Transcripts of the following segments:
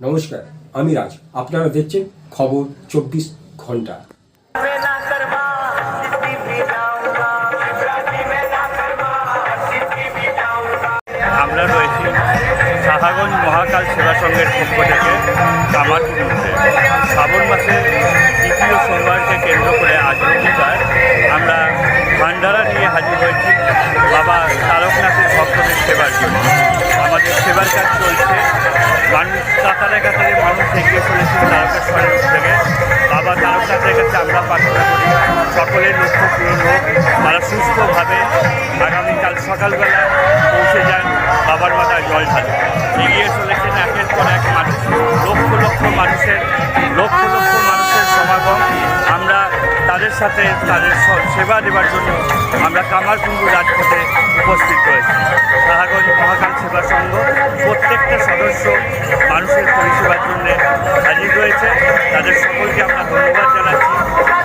নমস্কার, আমি রাজ। আপনারা দেখছেন খবর চব্বিশ ঘণ্টা। আমরা রয়েছি সাহাগঞ্জ মহাকাল সেবা সংঘের পক্ষ থেকে কামার মধ্যে শ্রাবণ মাসে দ্বিতীয় সোমবারকে কেন্দ্র করে আজ রবিবার আমরা ভান্ডারা নিয়ে হাজির হয়েছি বাবা তারকনাথের ভক্তদের সেবার জন্য। আমরা করি সকলের তারা সুস্থভাবে আগামীকাল পৌঁছে যান, বাবার মাথায় জল এগিয়ে চলেছেন এক মানুষ। লক্ষ লক্ষ মানুষের, লক্ষ লক্ষ মানুষের সমাগম। আমরা তাদের সাথে তাদের সেবা দেওয়ার জন্য আমরা কামারকুণ্ডু রাজপথে উপস্থিত হয়েছি সাহাগঞ্জ মহাকাল সেবা সংঘ প্রত্যেকটা সদস্য মানুষের পরিষেবার জন্য হাজির রয়েছে। তাদের সকলকে আমরা ধন্যবাদ জানাচ্ছি।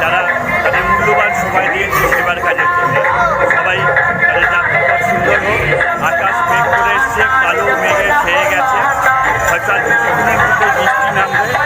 যারা তাদের মূল্যবান সময় দিয়েছে সেবার কাজের জন্য। সবাই তাদের যাত্রাপথ সুন্দর হোক। আকাশ মেঘ করে এসছে, কালো মেঘে খেয়ে গেছে। হয়তো আজকে মধ্যে বৃষ্টি নামবে।